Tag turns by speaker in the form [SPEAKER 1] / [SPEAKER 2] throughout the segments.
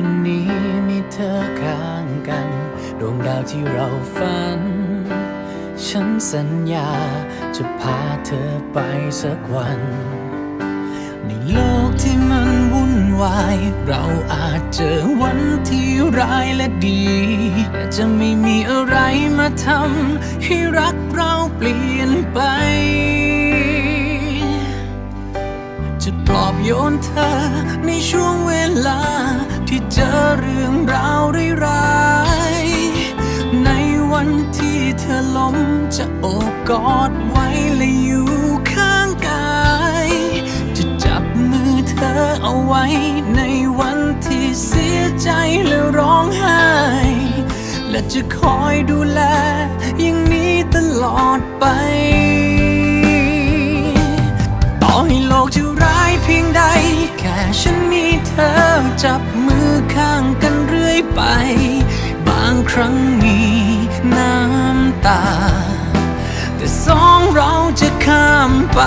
[SPEAKER 1] วันนี้มีเธอข้างกัน ดวงดาวที่เราฝัน ฉันสัญญาจะพาเธอไปสักวัน ในโลกที่มันวุ่นวาย เราอาจเจอวันที่ร้ายและดีแต่จะไม่มีอะไรมาทำให้รักเราเปลี่ยนไปจะปลอบโยนเธอในช่วง จอเรื่องราวร้ายๆในวันที่เธอล้มจะโอบกอดไว้และอยู่ข้างกาย จะจับมือเธอเอาไว้ในวันที่เสียใจและร้องไห้ และจะคอยดูแลอย่างนี้ตลอดไป รั้งมีน้ำตา แต่สองเราจะข้ามไป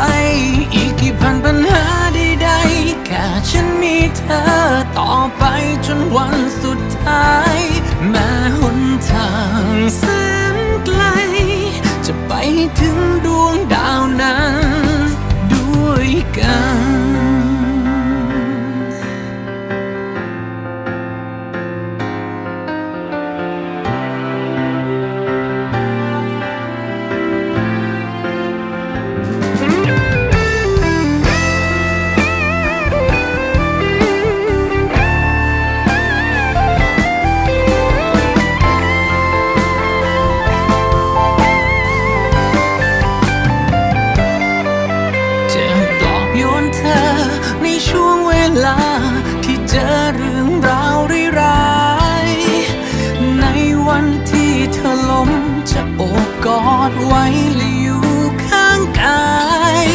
[SPEAKER 1] อีกกี่พันปัญหาใดๆแค่ฉันมีเธอต่อไปจนวันสุดท้าย วันที่เธอล้มจะโอบกอดไว้และอยู่ข้างกาย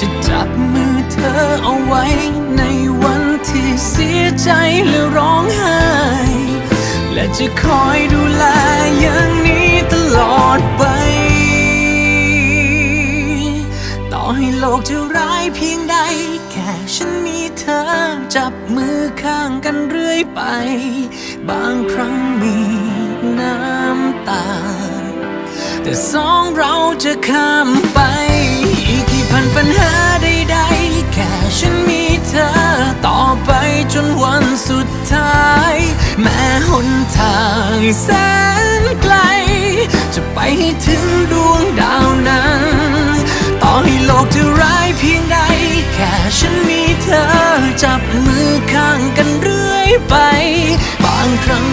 [SPEAKER 1] จะจับมือเธอเอาไว้ในวันที่เสียใจและร้องไห้ และจะคอยดูแลอย่างนี้ตลอดไป ต่อให้โลกจะร้ายเพียงใด แค่ฉันมีเธอจับมือข้างกันเรื่อยไป บางครั้งมี น้ำตา แต่สองเราจะข้ามไป อีกกี่พันปัญหาใดๆ แค่ฉันมีเธอ ต่อไปจนวันสุดท้าย แม้หนทางแสนไกล จะไปให้ถึงดวงดาวนั้น ต่อให้โลกจะร้ายเพียงใด แค่ฉันมีเธอจับมือข้างกันเรื่อยไป บางครั้ง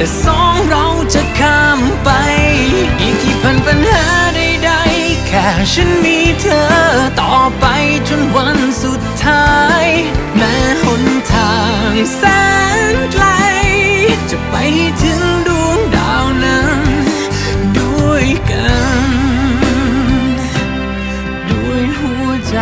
[SPEAKER 1] แต่สองเราจะข้ามไป อีกกี่พันปัญหาใดๆแค่ฉันมีเธอต่อไปจนวันสุดท้าย แม้หนทางแสนไกล จะไปถึงดวงดาวนั้น ด้วยกัน ด้วยหัวใจ